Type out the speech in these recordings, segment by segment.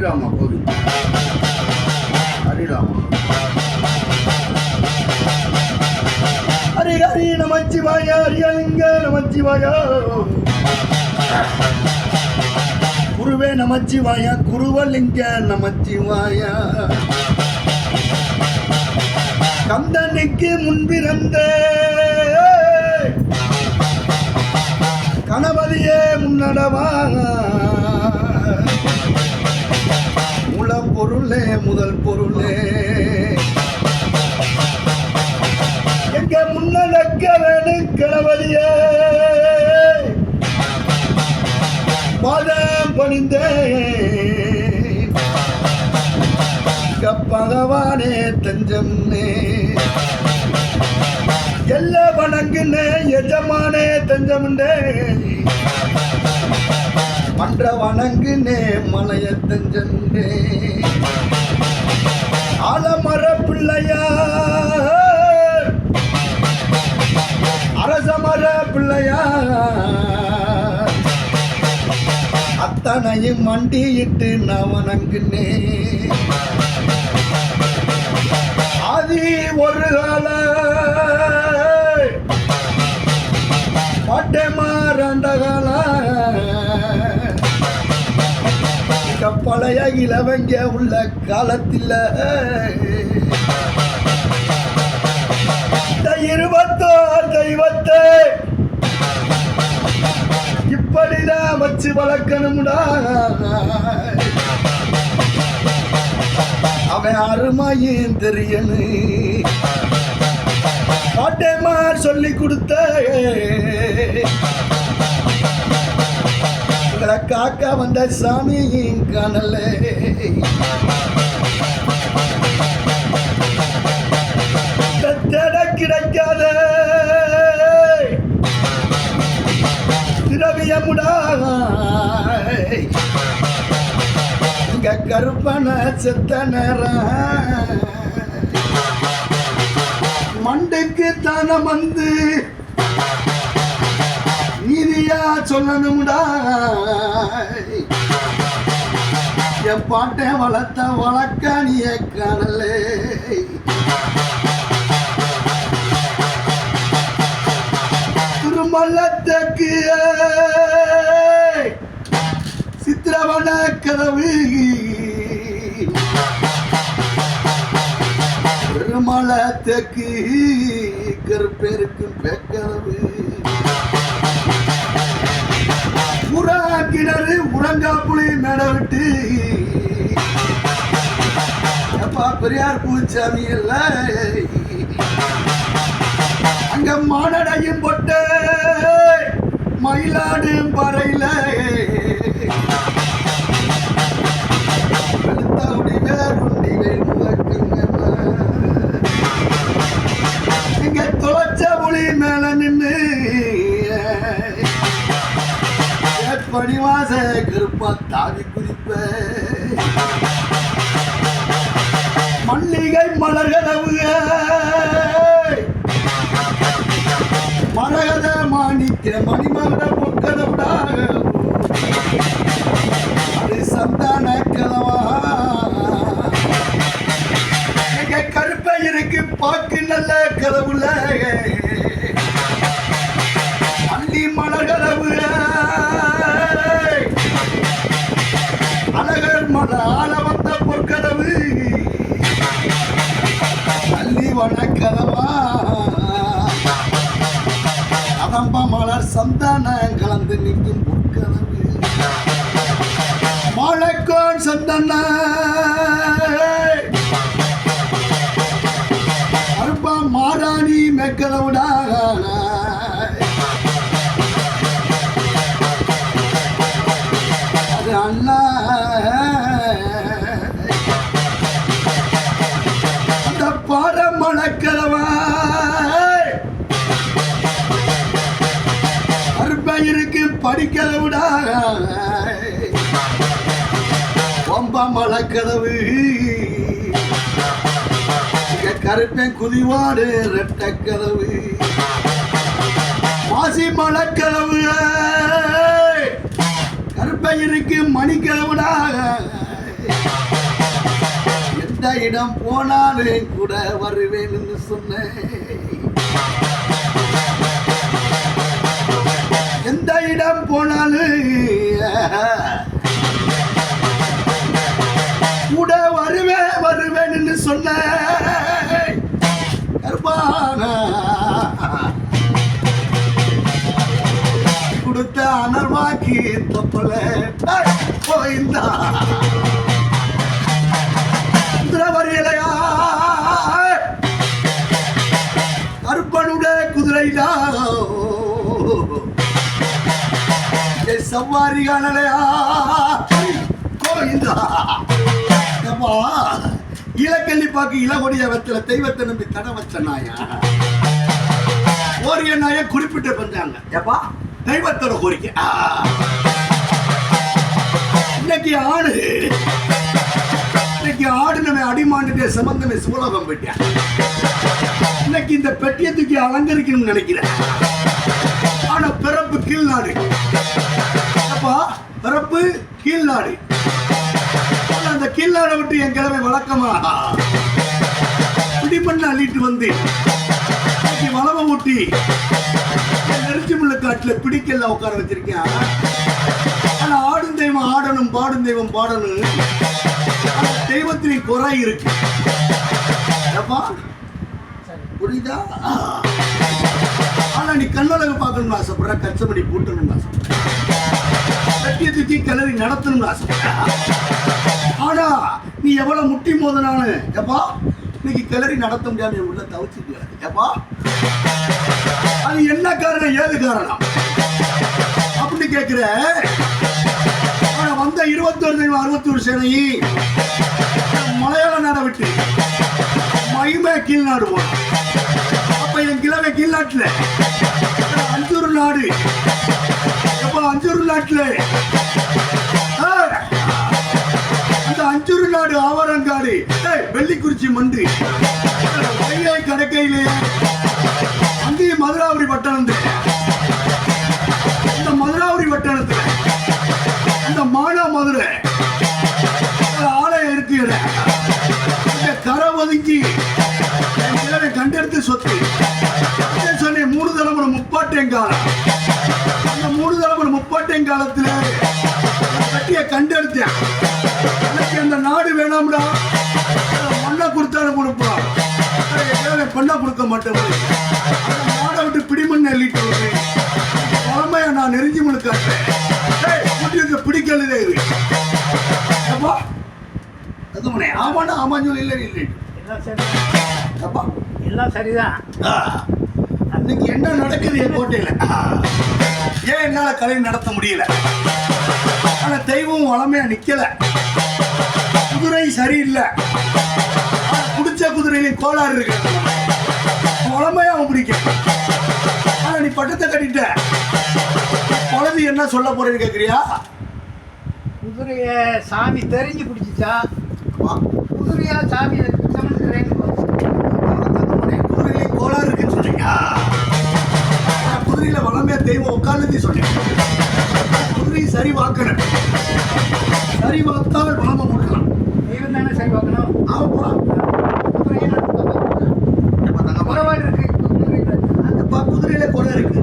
ஹரிராமா கோவில். ஹரிராமா. ஹரி ஹரி நமச்சிவாய ஹரியலிங்க நமச்சிவாய. குருவே நமச்சிவாய குருவலிங்க நமச்சிவாய. கந்தனுக்கு முன்பிறந்த கணபதியே முன்னடவா. பொருளே முதல் பொருளே. எங்க முன்னதக்கவனு வேணும் பாதம் பணிந்தேன். பகவானே தஞ்சம்னே. எல்லா வணங்குனே எஜமானே தஞ்சம்னே மன்ற வணங்குனே மலைய தஞ்சம்னே ஆலமர பிள்ளையா அரசமர பிள்ளையா. அத்தனையும் மண்டியிட்டு நான் வணங்குனே. ஆதி ஒரு கால பாட்டை மாறாண்ட கால. பழைய இளவங்க உள்ள காலத்தில். இந்த இருபத்தோர் தெய்வத்தை இப்படிதான் வச்சு வளர்க்கணும்டா. அவன் அருமையும் தெரியணும் பாட்டேமார் சொல்லி கொடுத்த உங்களை காக்கா வந்த சாமியின் காணல. கிடைக்காத. திரவியமுடா இங்க கருப்பன செத்த நேரம் மண்டைக்கு தானம் வந்து நீதியா சொல்லணும்டா. என் பாட்டை வளர்த்த வழக்காணிய காணலே திருமல்லத்துக்கு சித்திரவன கதவு பெருமலத்துக்கு கருப்பேருக்கும் பெக்கதவு கிணறு உறங்கா புலி மேட விட்டு எப்பா பெரியார் பூச்சாமி இல்ல அங்க மானடையும் பொட்டு மயிலாடு பறையில பணிவாச கருப்பா தாவி குதிப்ப மல்லிகை மலர்கதவு மரகத மாணிக்க மணிமகட மலர் சந்தான கலந்து நிற்கும் பொற்கதவு மாலைக்கோன் சந்தான அருப்பா மாராணி மெக்கதவுடா அருப்பயிருக்கு படிக்கிறவுடா ஒம்ப மலக்கதவு கருப்பேன் குதிவாடு ரெட்ட கதவு மாசி மலக்கதவு கருப்பையருக்கு மணிக்கதவுடா எந்த இடம் போனாலும் கூட வருவேன்னு சொன்னேன். எந்த இடம் போனாலும் கூட வருவேன் வருவேன்னு சொன்னேன் கருப்பான. கொடுத்த அனர்வாக்கி தப்பல. போயிருந்தா. குதிரை வரையலையா குதிரைதான் என் சவாரி காணலையா கோவிந்தா. ஏப்பா இலக்கல்லி பாக்கு இளகொடிய வெத்தல தெய்வத்தை நம்பி தட வச்ச நாயா? ஓரிய நாய குறிப்பிட்டு பண்றாங்க ஏப்பா தெய்வத்தோட கோரிக்கை. இன்னைக்கு ஆடு. இன்னைக்கு ஆடு நம்ம அடிமாண்டுட்டே சம்பந்தமே சுலபம் போயிட்டேன். இன்னைக்கு இந்த பெட்டியை தூக்கி அலங்கரிக்கணும்னு நினைக்கிறேன். ஆனா பிறப்பு கீழ்நாடு அப்பா பிறப்பு கீழ்நாடு அந்த கீழ்நாடை விட்டு என் கிழமை வழக்கமா? பிடிமண்ண அள்ளிட்டு வந்து இன்னைக்கு ஊட்டி. என் நெருச்சி முள்ள காட்டுல பிடிக்கல உட்கார வச்சிருக்கேன். ஆனா ஆடும் தெய்வம் ஆடணும் பாடும் தெய்வம் பாடணும். ஆனா குறை இருக்கு. ஏப்பா புரியுதா? ஆனா நீ கண்ணழகு பார்க்கணும்னு ஆசைப்படுற கச்சமணி பூட்டணும்னு ஆசைப்படுற. கட்டிய தூக்கி கிளறி நடத்தணும்னு ஆசைப்படுற. ஆனா நீ எவ்வளவு முட்டி மோதனானு எப்பா? இன்னைக்கு கிளறி நடத்த முடியாம என் உள்ள தவிச்சிட்டு எப்பா? அது என்ன காரணம்? ஏது காரணம்? அப்படின்னு கேட்கிற ஆனா வந்த இருபத்தொரு தெய்வம் அறுபத்தொரு சேனை மலையாள நாடை விட்டு மகிமை கீழ்நாடு போனோம் அப்ப கிலோவே கிழமை அஞ்சூர் நாடு. எப்ப அஞ்சூர் நாட்டுல. அந்த அஞ்சூர் நாடு ஆவரங்காடு. வெள்ளிக்குறிச்சி மண்டு. வைகை கடற்கையிலே அங்கேயும் மதுராபுரி பட்டணம் இந்த மதுராபுரி பட்டணத்துல இந்த மானா மதுரை ஆலயம் இருக்கிற கரை ஒதுங்கி முப்பாட்டேங்காலம் அந்த மூணு தலைமுறை முப்பாட்டேங்காலத்துல கட்டிய கண்டெடுத்தேன். எனக்கு அந்த நாடு வேணாம்டா. மண்ணை கொடுத்தாலும் கொடுப்பான் பண்ண கொடுக்க மாட்டேன். நாடை விட்டு பிடிமண் வருவேன். பழமையா நான் ஏய், குட்டிக்கு பிடிக்கல அப்பா. அதுமனே ஆமாண்ணா ஆமான்னு சொல்லி இல்லை இல்லை அப்பா. எல்லாம் சரிதான். அன்னைக்கு என்ன நடக்குது என் கோட்டையில? ஏன் என்னால கலை நடத்த முடியல? ஆனா தெய்வம் வளமையா நிக்கல. குதிரை சரியில்லை. குடிச்ச குதிரையிலும் கோளாறு இருக்கு. வளமையா அவன் பிடிக்கும். ஆனா நீ பட்டத்தை கட்டிட்ட. குழந்தை என்ன சொல்ல போறேன்னு கேக்குறியா? குதிரைய சாமி தெரிஞ்சு பிடிச்சிச்சா? குதிரையா சாமி சமந்துக்கிறேன்னு தெய்வம் உட்கார்ந்து சொன்னீங்க குதிரை சரி வாக்கணும் சரி வாத்தால் வளமை முட்டலாம் தெய்வம் தானே சரி பார்க்கணும் ஆமாப்பா குறைபாடு இருக்கு. அந்தப்பா குதிரையில குறை இருக்கு.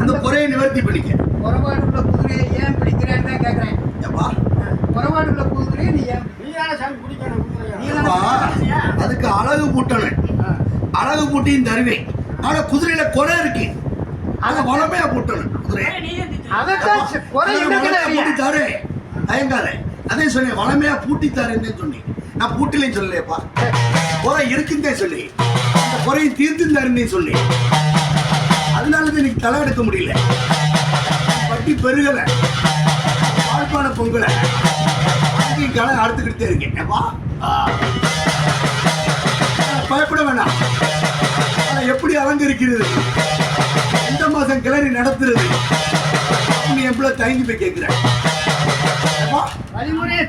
அந்த குறையை நிவர்த்தி பண்ணிக்க. குறைபாடு உள்ள குதிரையை ஏன் பிடிக்கிறேன்னு தான் கேட்குறேன் குறைபாடு உள்ள குதிரையை நீ ஏன் நீ தானே சாமி பிடிக்கணும் அதுக்கு அழகு பூட்டணும் அழகு பூட்டியும் தருவேன். ஆனா குதிரையில குறை இருக்கு. அதை வளமையா பூட்டணும் தயங்காத. அதே சொன்னேன் வளமையா பூட்டி தாரேன்னு சொன்னேன் நான் பூட்டிலையும் சொல்லலையப்பா. குறை இருக்குன்னே சொல்லி. அந்த குறையை தீர்த்து தருன்னு சொல்லி. அதனால தான் இன்னைக்கு தலை எடுக்க முடியல. பட்டி பெருகல. வாழ்ப்பான பொங்கல. களை அடுத்துக்கிட்டே இருக்கேன். ஏப்பா? ஆ. பயப்பட வேணாம். எப்படி அலங்கரிக்கிறது? எட்ட மாசம் கிளறி நடத்துறது. நீ எவ்வளவு தயங்கி போய் கேட்கிறேன் வழிமுறையை